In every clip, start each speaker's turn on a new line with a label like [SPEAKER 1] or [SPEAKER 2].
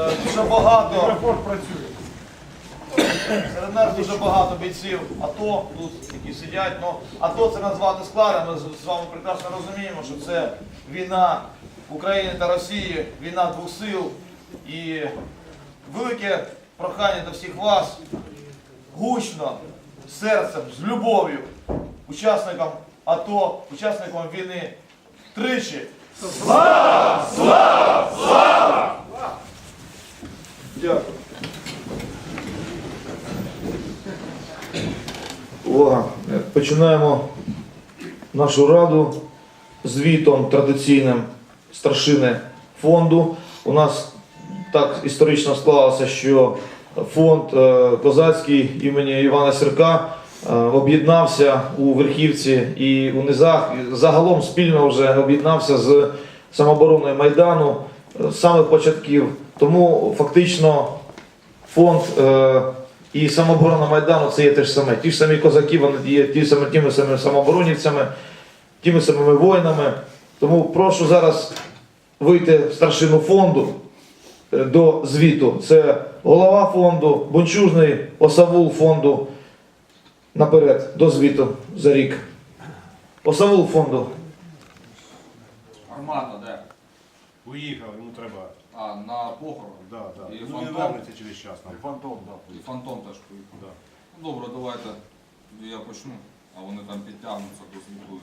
[SPEAKER 1] Дуже багато, серед нас дуже багато бійців АТО, тут які сидять. Ну, АТО це назвати складно, ми з- вами прекрасно розуміємо, що це війна України та Росії, війна двох сил. І велике прохання до всіх вас гучно, серцем, з любов'ю, учасникам АТО, учасникам війни тричі. Слава! Слава! Дякую. Увага. Починаємо нашу раду звітом традиційним старшини фонду. У нас так історично склалося, що фонд е, козацький імені Івана Сірка е, об'єднався у Верхівці і у Низах. Загалом спільно вже об'єднався з самообороною Майдану е, з самих початків. Тому фактично фонд і самооборона Майдану це є те ж саме. Ті ж самі козаки, вони є ті самі, тими самими самооборонівцями, тими самими воїнами. Тому прошу зараз вийти в старшину фонду е, до звіту. Це голова фонду, бунчужний осавул фонду. Наперед, до звіту за рік. Осавул фонду.
[SPEAKER 2] Армата, де?
[SPEAKER 3] Уїхав, йому треба.
[SPEAKER 2] А, на похорон.
[SPEAKER 3] Да, да.
[SPEAKER 2] І
[SPEAKER 3] ну,
[SPEAKER 2] фантом.
[SPEAKER 3] не вернеться через час. нам.
[SPEAKER 4] Фантом, да.
[SPEAKER 2] І фантом теж поїхав.
[SPEAKER 3] Да.
[SPEAKER 2] Ну, Добре, давайте я почну, а вони там підтягнуться до звіту.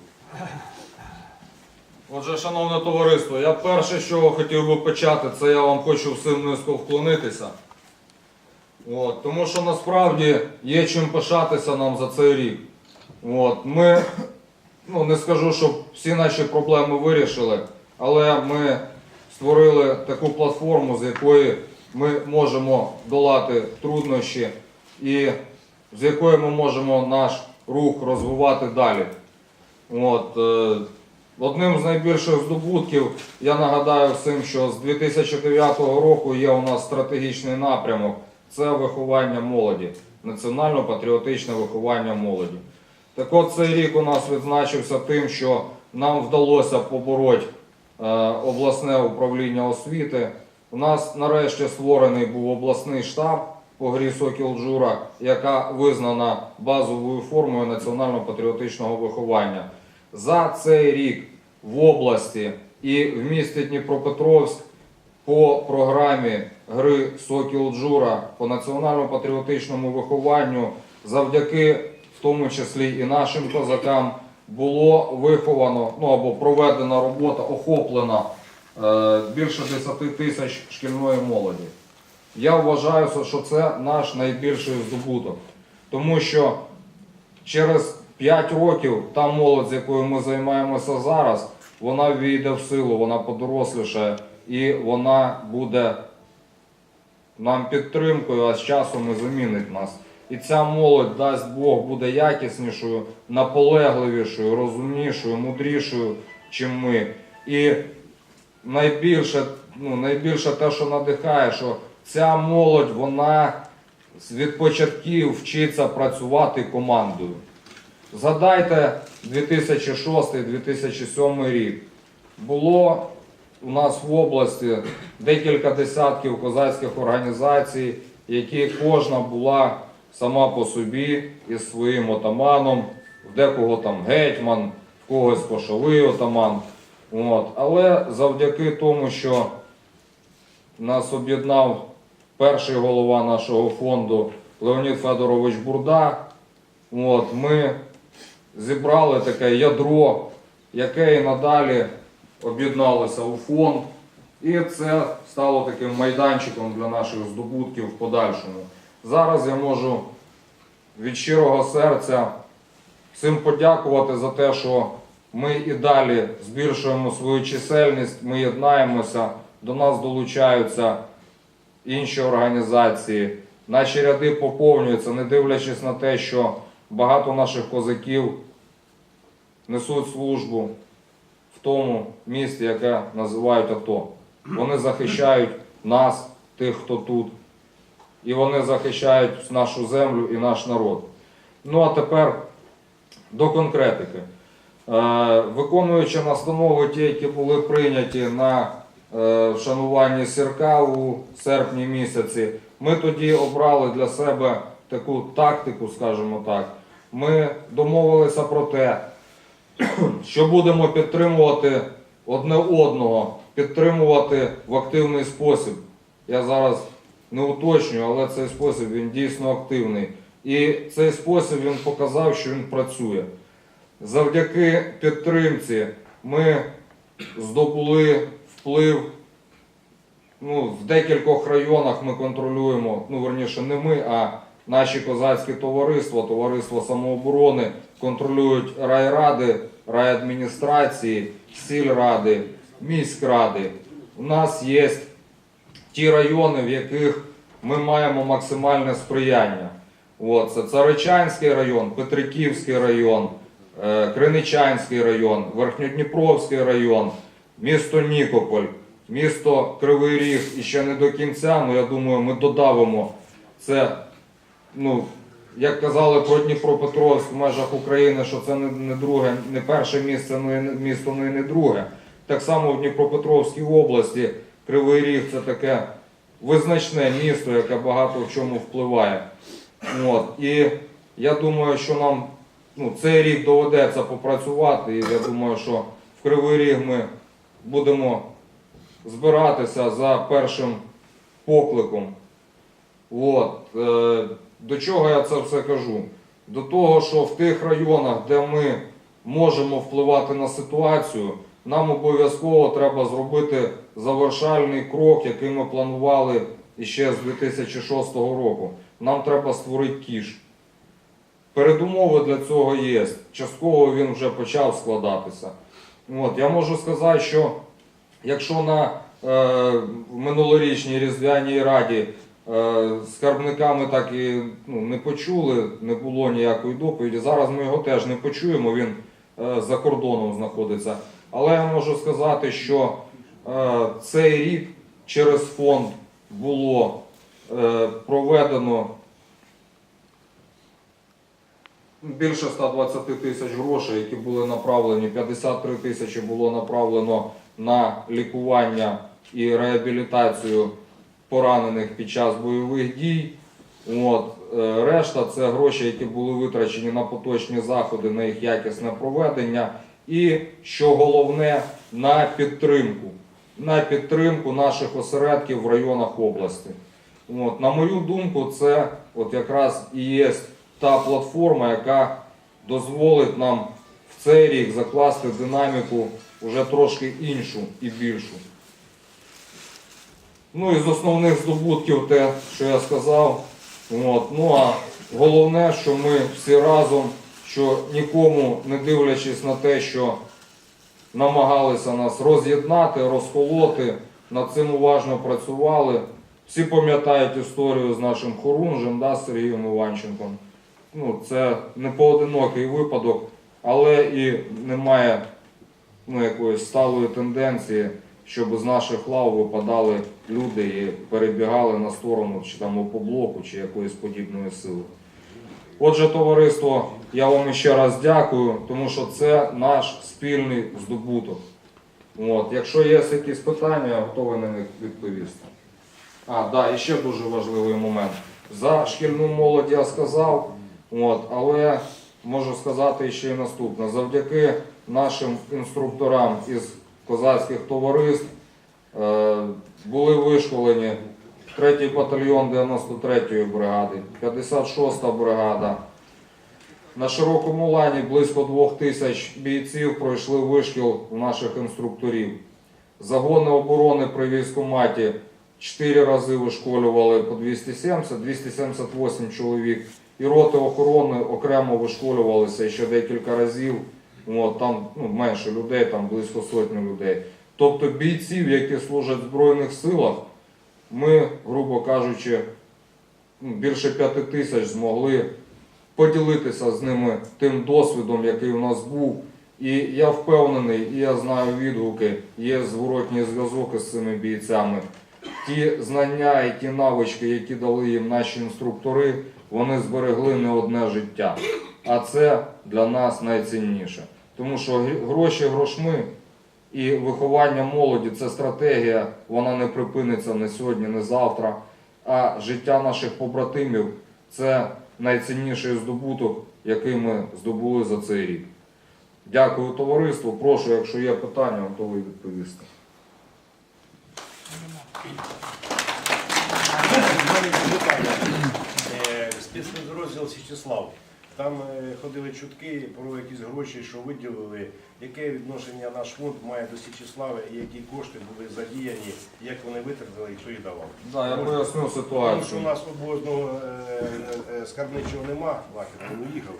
[SPEAKER 2] Отже, шановне товариство, я перше, що хотів би почати, це я вам хочу всім низько вклонитися. От, тому що насправді є чим пишатися нам за цей рік. От, ми, ну не скажу, що всі наші проблеми вирішили, але ми створили таку платформу, з якої ми можемо долати труднощі і з якої ми можемо наш рух розвивати далі. От, е, одним з найбільших здобутків я нагадаю всім, що з 2009 року є у нас стратегічний напрямок це виховання молоді, національно-патріотичне виховання молоді. Так от цей рік у нас відзначився тим, що нам вдалося побороти обласне управління освіти. У нас нарешті створений був обласний штаб по грі Сокіл Джура, яка визнана базовою формою національно-патріотичного виховання. За цей рік в області і в місті Дніпропетровськ по програмі гри Сокіл Джура по національно-патріотичному вихованню завдяки в тому числі і нашим козакам було виховано ну або проведена робота, охоплена е, більше 10 тисяч шкільної молоді. Я вважаю, що це наш найбільший здобуток, тому що через 5 років та молодь, з якою ми займаємося зараз, вона війде в силу, вона подорослішає і вона буде нам підтримкою, а з часом і замінить нас. І ця молодь, дасть Бог, буде якіснішою, наполегливішою, розумнішою, мудрішою, чим ми. І найбільше, ну, найбільше те, що надихає, що ця молодь, вона від початків вчиться працювати командою. Згадайте 2006-2007 рік. Було у нас в області декілька десятків козацьких організацій, які кожна була сама по собі із своїм отаманом, в декого там гетьман, в когось кошовий отаман. От. Але завдяки тому, що нас об'єднав перший голова нашого фонду Леонід Федорович Бурда, от, ми зібрали таке ядро, яке і надалі об'єдналося у фонд. І це стало таким майданчиком для наших здобутків в подальшому. Зараз я можу від щирого серця всім подякувати за те, що ми і далі збільшуємо свою чисельність, ми єднаємося, до нас долучаються інші організації. Наші ряди поповнюються, не дивлячись на те, що багато наших козаків несуть службу в тому місті, яке називають АТО. Вони захищають нас, тих, хто тут, і вони захищають нашу землю і наш народ. Ну а тепер до конкретики. Е, Виконуючи настанови, ті, які були прийняті на е, вшануванні Сірка у серпні місяці. Ми тоді обрали для себе таку тактику, скажімо так. Ми домовилися про те, що будемо підтримувати одне одного, підтримувати в активний спосіб. Я зараз не уточнюю, але цей спосіб він дійсно активний. І цей спосіб він показав, що він працює. Завдяки підтримці ми здобули вплив. Ну, в декількох районах ми контролюємо, ну верніше, не ми, а наші козацькі товариства, товариство самооборони контролюють райради, райадміністрації, сільради, міськради. У нас є ті райони, в яких ми маємо максимальне сприяння. От, це Царичанський район, Петриківський район, е, Криничанський район, Верхньодніпровський район, місто Нікополь, місто Кривий Ріг і ще не до кінця, але я думаю, ми додавимо це, ну, як казали про Дніпропетровськ в межах України, що це не, не друге, не перше місце, ну не- місто, ну не друге. Так само в Дніпропетровській області Кривий Ріг це таке визначне місто, яке багато в чому впливає. От. І я думаю, що нам ну, цей рік доведеться попрацювати, і я думаю, що в Кривий Ріг ми будемо збиратися за першим покликом. От. Е, до чого я це все кажу? До того, що в тих районах, де ми можемо впливати на ситуацію, нам обов'язково треба зробити завершальний крок, який ми планували іще з 2006 року. Нам треба створити кіш. Передумови для цього є. Частково він вже почав складатися. От, я можу сказати, що якщо на е, минулорічній різдвяній раді е, скарбниками так і ну, не почули, не було ніякої доповіді. Зараз ми його теж не почуємо, він е, за кордоном знаходиться. Але я можу сказати, що е, цей рік через фонд було е, проведено більше 120 тисяч грошей, які були направлені. 53 тисячі було направлено на лікування і реабілітацію поранених під час бойових дій. От, е, решта це гроші, які були витрачені на поточні заходи, на їх якісне проведення. І що головне, на підтримку. На підтримку наших осередків в районах області. От, на мою думку, це от якраз і є та платформа, яка дозволить нам в цей рік закласти динаміку вже трошки іншу і більшу. Ну і з основних здобутків те, що я сказав. От. Ну а головне, що ми всі разом, що нікому не дивлячись на те, що намагалися нас роз'єднати, розколоти, над цим уважно працювали. Всі пам'ятають історію з нашим хорунжем, да, Сергієм Іванченком. Ну, це не поодинокий випадок, але і немає ну, якоїсь сталої тенденції, щоб з наших лав випадали люди і перебігали на сторону чи там опоблоку, чи якоїсь подібної сили. Отже, товариство, я вам ще раз дякую, тому що це наш спільний здобуток. От, якщо є якісь питання, я готовий на них відповісти. А, да, і ще дуже важливий момент. За шкільну молодь я сказав, от, але можу сказати ще й наступне. Завдяки нашим інструкторам із козацьких товариств е, були вишколені 3-й батальйон 93-ї бригади, 56-та бригада. На широкому лані близько двох тисяч бійців пройшли вишкіл наших інструкторів. Загони оборони при військкоматі чотири рази вишколювали по 270, 278 чоловік. І роти охорони окремо вишколювалися ще декілька разів. От, там ну, менше людей, там близько сотні людей. Тобто бійців, які служать в Збройних силах, ми, грубо кажучи, ну, більше п'яти тисяч змогли поділитися з ними тим досвідом, який у нас був. І я впевнений, і я знаю відгуки, є зворотній зв'язок із цими бійцями. Ті знання і ті навички, які дали їм наші інструктори, вони зберегли не одне життя. А це для нас найцінніше. Тому що гроші грошми, І виховання молоді це стратегія, вона не припиниться не сьогодні, не завтра. А життя наших побратимів це найцінніший здобуток, який ми здобули за цей рік. Дякую товариству. Прошу, якщо є питання, готовий відповісти.
[SPEAKER 3] Е, Спецпідрозділ Січеслав. Там е, ходили чутки про якісь гроші, що виділили. Яке відношення наш фонд має до Січеслави і які кошти були задіяні, як вони витратили і хто їх давав?
[SPEAKER 2] Да, я поясню
[SPEAKER 3] Тому що у нас обозного е, е, скарбничого нема, Лахін, він уїхав.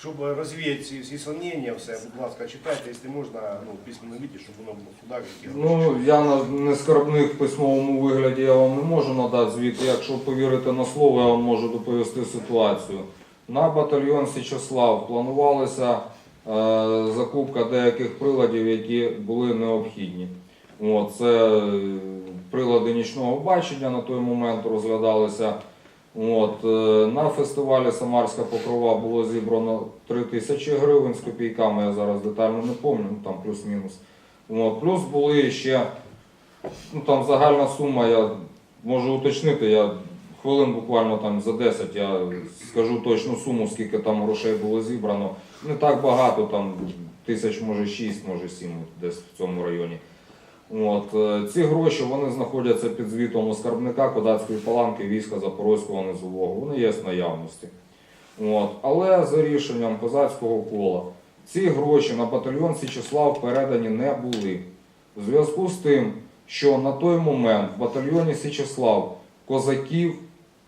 [SPEAKER 3] Щоб розвіяти ці всі сомнення, все, будь ласка, читайте, якщо можна, ну, в письменному віді, щоб воно було які.
[SPEAKER 2] Ну, я на не скарбник в письмовому вигляді я вам не можу надати звіт. Якщо повірити на слово, я вам можу доповісти ситуацію. На батальйон Січеслав планувалася е, закупка деяких приладів, які були необхідні. Це е, прилади нічного бачення на той момент розглядалися. Е, на фестивалі Самарська Покрова було зібрано 3 тисячі гривень з копійками, я зараз детально не пам'ятаю, ну, там плюс-мінус. Плюс були ще, ну загальна сума, я можу уточнити, хвилин буквально там за 10 я скажу точну суму, скільки там грошей було зібрано. Не так багато, там тисяч, може 6, може 7, десь в цьому районі. От, е, ці гроші вони знаходяться під звітом у скарбника Кодацької паланки війська Запорозького низового. Вони є в наявності. От, але за рішенням козацького кола ці гроші на батальйон Січеслав передані не були. У зв'язку з тим, що на той момент в батальйоні Січеслав козаків,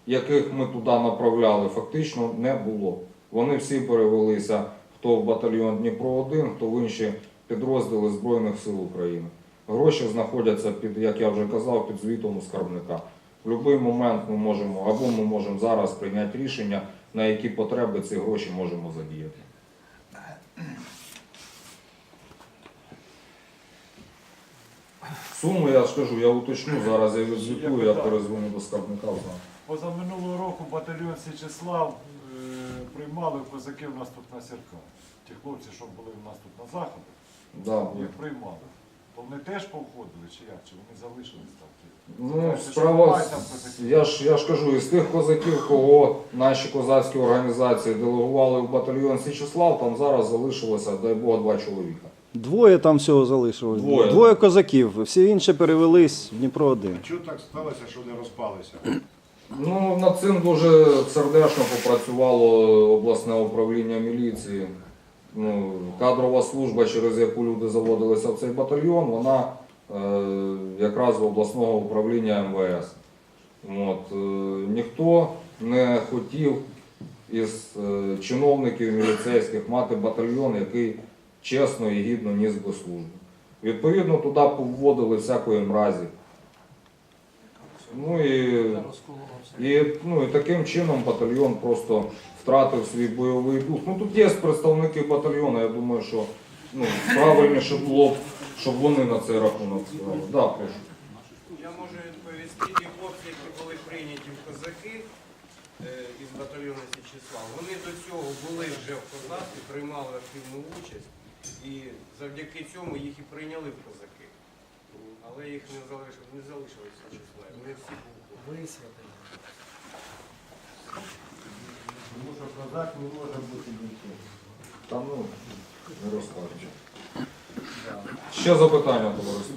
[SPEAKER 2] яких ми туди направляли, фактично не було. Вони всі перевелися хто в батальйон Дніпро 1 хто в інші підрозділи Збройних сил України. Гроші знаходяться під, як я вже казав, під звітом у скарбника. В будь-який момент ми можемо або ми можемо зараз прийняти рішення, на які потреби ці гроші можемо задіяти. Суму я ж кажу, я уточню, зараз я відзвітую, я перезвоню до скарбника. Знаю.
[SPEAKER 4] Поза минулого року батальйон Січеслав е, приймали в козаків нас тут на сірка. Ті хлопці, що були в нас тут на заході,
[SPEAKER 2] Да,
[SPEAKER 4] їх приймали. То вони теж повходили, чи як? Чи вони залишились там?
[SPEAKER 2] Ну,
[SPEAKER 4] Кажете, що
[SPEAKER 2] справа,
[SPEAKER 4] немає
[SPEAKER 2] з-
[SPEAKER 4] козаків?
[SPEAKER 2] я ж, я ж кажу, із тих козаків, кого наші козацькі організації делегували в батальйон Січеслав, там зараз залишилося, дай Бог, два чоловіка.
[SPEAKER 5] Двоє там всього залишилось.
[SPEAKER 2] Двоє.
[SPEAKER 5] козаків, всі інші перевелись в Дніпро 1
[SPEAKER 3] Чого так сталося, що не розпалися?
[SPEAKER 2] Ну, над цим дуже сердечно попрацювало обласне управління міліції. Ну, кадрова служба, через яку люди заводилися в цей батальйон, вона е, якраз в обласного управління МВС. От, е, ніхто не хотів із е, чиновників міліцейських мати батальйон, який чесно і гідно ніс би службу. Відповідно, туди повводили всякої мразі. Ну і і, ну, і таким чином батальйон просто втратив свій бойовий дух. Ну тут є представники батальйону, я думаю, що ну, правильніше було б, щоб вони на цей рахунок сказали. Да, прошу.
[SPEAKER 6] Я можу відповісти, ті хлопці, які були прийняті в козаки е, із батальйону Січеслав, вони до цього були вже в козацтві, приймали активну участь, і завдяки цьому їх і прийняли в козаки. Але їх не залишили, не залишилось числа. Вони всі були.
[SPEAKER 3] Тому що козак не може бути нічим.
[SPEAKER 2] Там ну, не розкажуть. Ще запитання, товариство.